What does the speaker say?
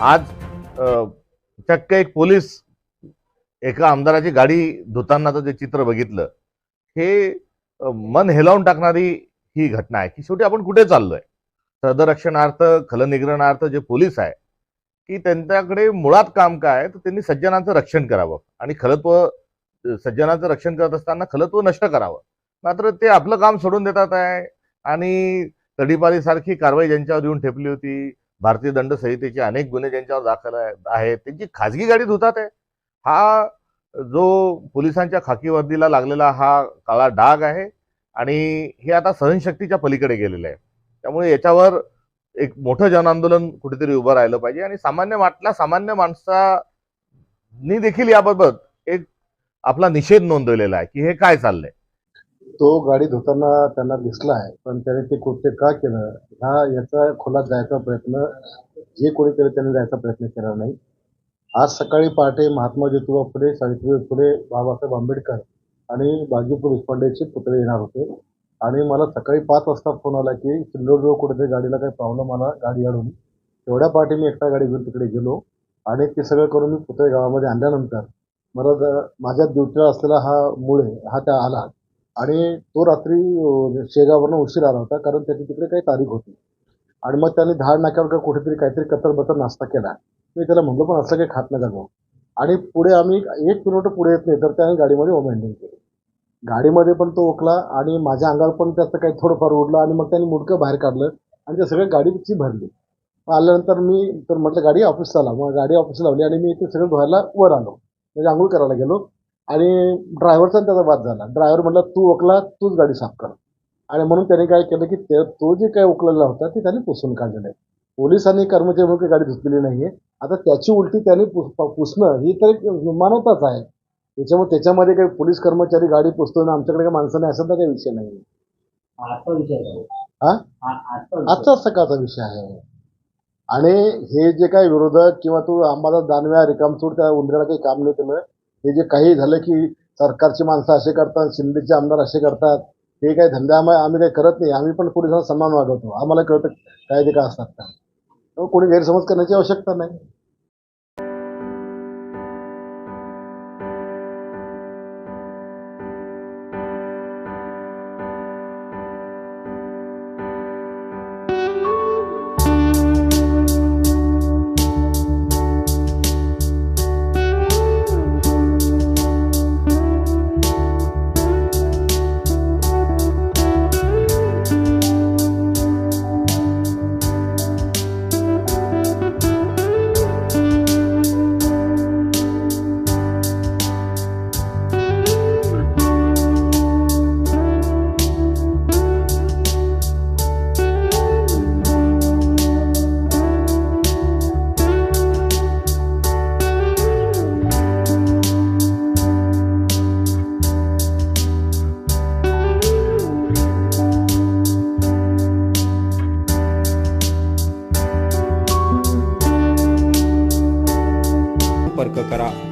आज चक्क एक पोलीस एका आमदाराची गाडी धुतानाचं जे चित्र बघितलं. हे मन हेलावून टाकणारी ही घटना आहे. की शेवटी आपण कुठे चाललोय? सदरक्षणार्थ खलनिग्रहणार्थ जे पोलीस आहे की त्यांच्याकडे मुळात काम काय तर त्यांनी सज्जनांचं रक्षण करावं. आणि खलत्व सज्जनाचं रक्षण करत असताना खलत्व नष्ट करावं. मात्र ते आपलं काम सोडून देतात आहे. आणि तडीपारी सारखी कारवाई ज्यांच्यावर येऊन ठेपली होती भारतीय दंड संहितेचे अनेक गुन्हे ज्यांच्यावर दाखल आहेत त्यांची खाजगी गाडी धुतात आहे. हा जो पोलिसांच्या खाकी वर्दीला लागलेला हा काळा डाग आहे आणि हे आता सहनशक्तीच्या पलीकडे गेलेलं आहे. त्यामुळे याच्यावर एक मोठं जनआंदोलन कुठेतरी उभं राहिलं पाहिजे आणि सामान्य वाटला सामान्य माणसानी देखील याबाबत एक आपला निषेध नोंदवलेला आहे की हे काय चाललंय. तो गाडी धुताना त्यांना दिसला आहे पण त्याने ते कृत्य का केलं? हा याचा खोलात जायचा प्रयत्न जे कोणी केलं त्यांनी जायचा प्रयत्न केला नाही. आज सकाळी पहाटे महात्मा ज्योतिबा फुले सावित्रीबाई फुले बाबासाहेब आंबेडकर आणि बाजीपूर देशपांडेचे पुतळे येणार होते. आणि मला सकाळी पाच वाजता फोन आला की सिल्लोडजवळ कुठेतरी गाडीला काही प्रॉब्लेम आला गाडी अडून तेवढ्या पहाटे मी एकटा गाडी घेऊन तिकडे गेलो आणि ते सगळं करून मी पुतळे गावामध्ये आणल्यानंतर मला माझ्या ड्युटीला असलेला हा मुळे हा त्या आला. आणि तो रात्री शेगावरनं शेगाववरनं उशीर आला होता कारण त्याची तिकडे काही तारीख होती. आणि मग त्याने धाड नाक्यावर का कुठेतरी काहीतरी कतर बतर नाश्ता केला. मी त्याला म्हटलं पण असं काही खात नका जाऊ आणि पुढे आम्ही एक किलोमीटर पुढे येत नाही तर त्याने गाडीमध्ये ओमेंडिंग केली. गाडीमध्ये पण तो ओकला आणि माझ्या अंगावर पण त्याचं काही थोडंफार उडलं आणि मग त्याने मुडकं बाहेर काढलं आणि ते सगळं गाडीची भरली. मग आल्यानंतर मी तर म्हटलं गाडी ऑफिसला लाव. मग गाडी ऑफिसला लावली आणि मी ते सगळं धुवायला वर आलो. म्हणजे आंघोळ करायला गेलो. आणि ड्रायव्हरचा त्याचा वाद झाला. ड्रायव्हर म्हटलं तू ओकला तूच गाडी साफ कर. आणि म्हणून त्याने काय केलं की ते तो जे काय उकलेला होता ते त्याने पुसून काढलेलं आहे. पोलिसांनी कर्मचारी म्हणून काही गाडी धुतलेली नाहीये. आता त्याची उलटी त्याने पुसणं ही तर एक मानवताच आहे. त्याच्यामुळे त्याच्यामध्ये काही पोलीस कर्मचारी गाडी पुसतो आणि आमच्याकडे काही माणसं नाही असा तर काही विषय नाही काय? हा? आजचा सकाळचा विषय आहे. आणि हे जे काही विरोधक किंवा तू आम्हाला दानव्या रिकामचूड त्या उंदराला काही काम नाही केलं हे जे काही झालं की सरकारची माणसं असे करतात शिंदेचे आमदार असे करतात हे काही धंदे आम्हाला आम्ही काही करत नाही. आम्ही पण पोलिसांना सन्मान वागवतो आम्हाला कळतं काय ते काय असतात का? कोणी गैरसमज करण्याची आवश्यकता नाही. संपर्क करा